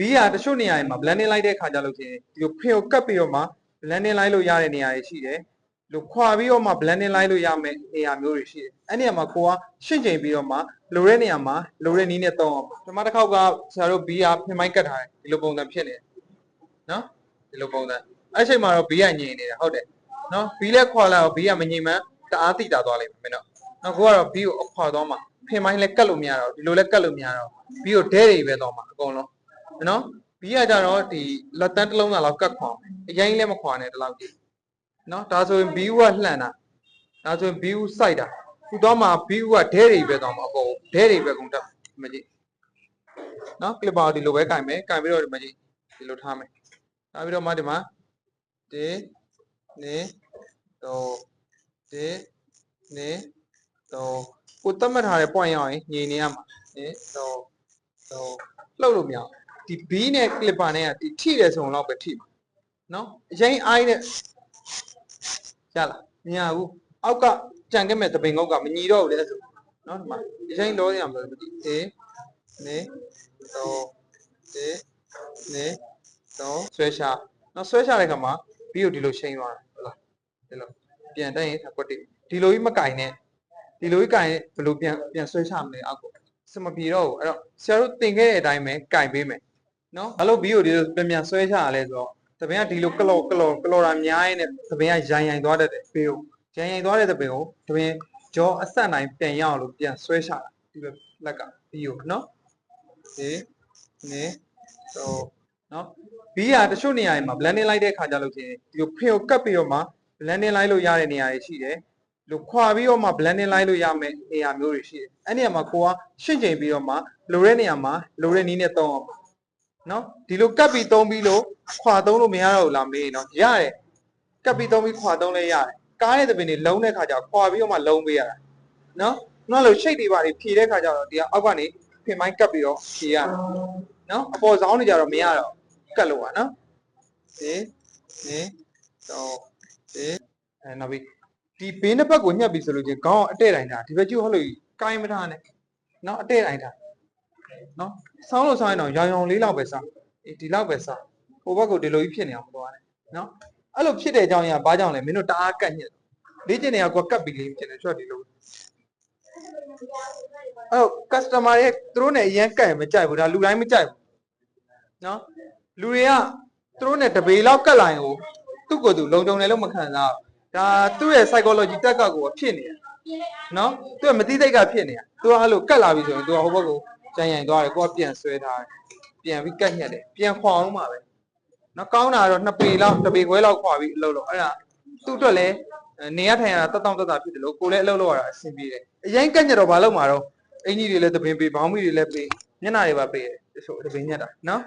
ဘီးကတချို့နေရာတွေမှာ blending လိုက်တဲ့ခါကျလို့ချင်းဒီလိုဖင်ကိုကတ်ပြီးတော့မှ blending လိုက်လို့ရတဲ့နေရာတွေရှိတယ်လို့ခွာပြီးတော့မှ blending လိုက်လို့ရမယ့်နေရာမျိုးတွေရှိတယ်အဲ့နေရာမှာကိုကရှင်းချိန်ပြီးတော့မှလိုတဲ့နေရာမှာလိုတဲ့နည်းနဲ့သုံးအောင်ပထမတစ်ခေါက်ကဆရာတို့ဘီးကဖင်မိုက်ကတ်ထားတယ်ဒီလိုပုံစံဖြစ်နေတယ်နော်ဒီလိုပုံစံအဲ့ချိန်မှာတော့ဘီးကညင်နေတာဟုတ်တယ်နော်ဘီးလက်ခွာလိုက်တော့ဘီးကမညင်မှန်းတအားတိတာသွားလိမ့်မယ်မင်းတို့နော်ကိုကတော့ဘီးကိုအခွာသွားမှာဖင်မိုင်းလည်းကတ်လို့မရတော့ဒီလိုလည်းကတ်လို့မရတော့ဘီးကိုဒဲတွေပဲသွားမှာအကုန်လုံး နော်ဘီးကကြတော့ဒီလက်တန်းတစ်လုံးသာလောက်ကတ်ခွာမယ်အရင်လည်းမခွာနဲ့ဒီလောက်ကြီးနော်ဒါဆိုရင်ဘီယူကလှန်တာဒါဆိုရင်ဘီယူစိုက်တာခုတော့မှဘီယူကဒဲတွေပဲတော့မှာအကုန်ဒဲတွေပဲကုန်တက်မကြည့်နော်ကလစ်ပါဒီလိုပဲကင်မယ်ကင်ပြီးတော့ဒီမကြည့်ဒီလိုထားမယ်ထားပြီးတော့မှဒီမှာဒီနေတော့ဒီနေတော့ကိုတတ်မှတ်ထားတဲ့ point ရောက်ရင်ညင်နေရမှာနေတော့တော့လှုပ်လို့မရဘူး ဒီ B နဲ့ clipper နဲ့ကဒီထိတယ်ဆိုရင်တော့ပဲထိမှာနော်အရင်အိုင်းနဲ့ရလားမရဘူးအောက်ကကြံခဲ့မဲ့တပင်ကုတ်ကမညီတော့ဘူးလေဆိုနော်ဒီမှာဒီချိန်လောရမှာမသိအေးနေတော့ဒီနေတော့ဆွဲချနော်ဆွဲချတဲ့ခါမှာပြီးတော့ဒီလိုချိန်သွားတာဟုတ်လားဒီလိုပြန်တက်ရင်ကွက်တိဒီလိုကြီးမကင်နဲ့ဒီလိုကြီးကင်ရင်ဘယ်လိုပြန်ပြန်ဆွဲချမလဲအောက်ကိုစမပြေတော့ဘူးအဲ့တော့ဆရာတို့တင်ခဲ့တဲ့အတိုင်းပဲကင်ပေးမယ် နော်ဘာလို့ပြီးတော့ဒီလိုပြန်ပြန်ဆွဲချရလဲဆိုတော့တပင်ကဒီလိုကလော်ကလော်ကလော်တာများရင်လည်းတပင်ကရိုင်ရိုင်သွားတတ်တယ်ပေကိုရိုင်ရိုင်သွားတဲ့တပင်ကိုတပင်ကြောအဆက်နိုင်ပြန်ရအောင်လို့ပြန်ဆွဲချတာဒီလိုလက်ကပြီးကိုနော်ဒီနေတော့နော်ဘီးကတချို့နေရာတွေမှာ blending လိုက်တဲ့ခါကျလို့ချင်းဒီလိုဖင်ကိုကတ်ပြီးတော့မှ blending လိုက်လို့ရတဲ့နေရာတွေရှိတယ်လို့ခွာပြီးတော့မှ blending လိုက်လို့ရမယ့်နေရာမျိုးတွေရှိတယ်အဲ့နေရာမှာကိုကရှင်းချိန်ပြီးတော့မှလိုတဲ့နေရာမှာလိုတဲ့နည်းနဲ့သုံးအောင် နော်ဒီလိုကပ်ပြီးသုံးပြီးလို့ခွာသုံးလို့မရတော့ဘူးလားမေးနော်ရတယ်ကပ်ပြီးသုံးပြီးခွာသုံးလဲရတယ်ကားရဲ့သပင်တွေလုံးတဲ့ခါကျတော့ခွာပြီးတော့မှလုံးပေးရတာနော်နော်လို့ရှိတ်တွေပါတွေဖြည့်တဲ့ခါကျတော့ဒီကအောက်ကနေဖင်မိုင်းကပ်ပြီးတော့ဖြည့်ရတယ်နော်အပေါ်ဆောင်နေကြတော့မရတော့ကပ်လို့ပါနော်ဒီဒီတော့ဒီအဲနောက်ပြီးဒီဘေးနှစ်ဘက်ကိုညှက်ပြီးဆိုလို့ချင်းခေါင်းကအတဲ့တိုင်းတာဒီဘက်ကျဟုတ်လို့ကိုင်းမထားနဲ့နော်အတဲ့တိုင်းတာ နော်ဆောင်းလို့ဆောင်းရင်တော့ရောင်ရောင်လေးလောက်ပဲစားအေးဒီလောက်ပဲစားဟိုဘက်ကဒီလိုကြီးဖြစ်နေအောင်မသွားနဲ့နော်အဲ့လိုဖြစ်တဲ့အကြောင်းရင်းကဘာကြောင့်လဲမင်းတို့တအားကတ်ညက်လေ့ကျင့်နေရကွာကတ်ပြီးလေးဖြစ်နေချွတ်ဒီလိုအဲ့တော့ customer ရဲ့သူတို့နဲ့အရင်ကတ်ရင်မကြိုက်ဘူးဒါလူတိုင်းမကြိုက်ဘူးနော်လူတွေကသူတို့နဲ့တပေလောက်ကတ်လာရင်ကိုသူ့ကိုယ်သူလုံတုံတယ်လို့မခံစားဘူးဒါသူ့ရဲ့ psychology တက်ကကိုဖြစ်နေတယ်နော်သူကမတိတိတ်ကဖြစ်နေတာသူကအဲ့လိုကတ်လာပြီဆိုရင်သူကဟိုဘက်ကို ကြံရိုင်သွားတယ်ကိုကပြန်ဆွဲထားတယ်ပြန်ပြီးကတ်ညက်တယ်ပြန်ခွာအောင်ပါပဲနော်ကောင်းတာကတော့နှစ်ပေလောက်တစ်ပေခွဲလောက်ခွာပြီးအလုပ်လုပ်အဲ့ဒါသူ့အတွက်လည်းနေရထိုင်ရတာတက်တောင့်တက်တာဖြစ်တယ်လို့ကိုလည်းအလုပ်လုပ်ရတာအဆင်ပြေတယ်အရင်ကတ်ညက်တော့ဘာလုပ်မှာတော့အင်ကြီးတွေလည်းသပင်ပေးဘောင်းမီတွေလည်းပေးညနာတွေပါပေးတယ်တချို့သပင်ညက်တာနော်